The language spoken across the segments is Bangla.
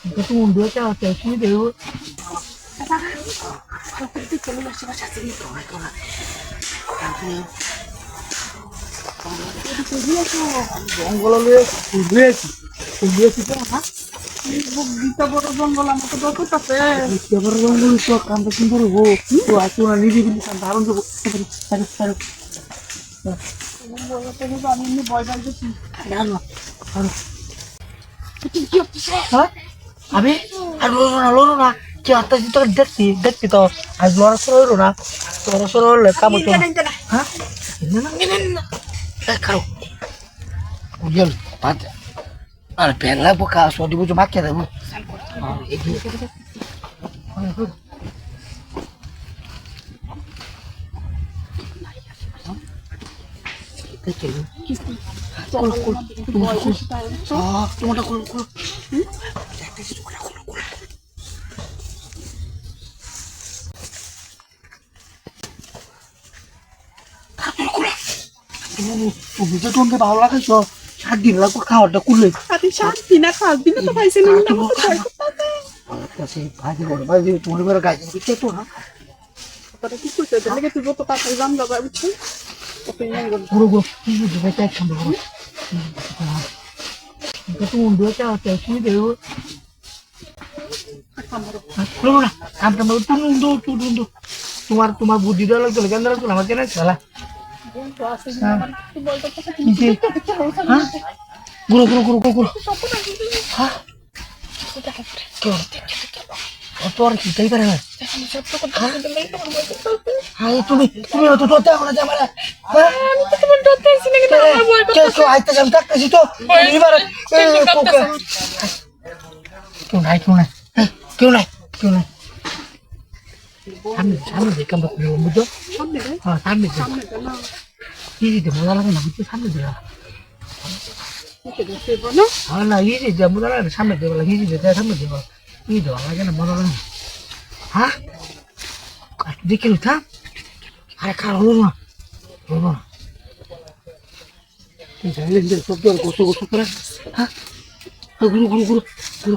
Itu mundur aja, ada sini deh. জঙ্গল ঘুরে আছি ঘুরে আছি তো হ্যাঁ গীতা বড় জঙ্গল আমাকে দরকার আছে এবার জঙ্গল তো কামটা সুন্দর হব তো আসো না নিজে কিন্তু দারুণ দেবো আরে আরে আমি এমনি ভয় পাই গেছি আরে আরে তুই কি হচ্ছে হ্যাঁ আমি আর লোনো না লোনো না কি আত্মা তো দেখছি দেখছি তো আজ লড়া সরা হইল না লড়া সরা হলে কাম হতো না হ্যাঁ না না না না খাও উজল পাত আর পেলা বোকা সদি বুঝো মাকে দেবো এই তোমারটা খুলো খুলো তুমি তো তোমাকে ভালো লাগাইছ সাত দিন লাগবো খাওয়াটা করলে আরে শান্তি না খাস দিনে তো পাইছে না তো ভাজি বড় ভাজি তোমার বেলা গাছ দিচ্ছে তো না তোরা কি করতে দেখে তুই যত তাড়াতাড়ি জান যাবে গেল পুরো করো তো তোমার তোমার বুদ্ধি দেওয়া লাগতো কেন লাগতো আমার কেন আছে যে আমার তুই বলতে কথা কি হ্যাঁ হ্যাঁ অত তাই পারে না হ্যাঁ তুমি তুমি তো তো দেখো না হ্যাঁ হ্যাঁ, কেউ নাই কেউ নাই। সামনে সামনে দিয়ে কামড় করব, বুঝছ? হ্যাঁ সামনে ইজিতে মজা লাগে না, বুঝছ? সামনে না হ্যাঁ না ইজি দিয়ে মজা লাগে না, সামনে দিয়ে বলা ইজি দিয়ে সামনে বলা ইজি দেওয়া লাগে না, মজা লাগে না। হ্যাঁ? দেখে উঠা। আরে খারাপ হলো না। হলো না। জানলেন যে সব আর গোসো গোসো করে হ্যাঁ? গুরু গুরু গুরু গুরু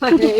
বাথরুম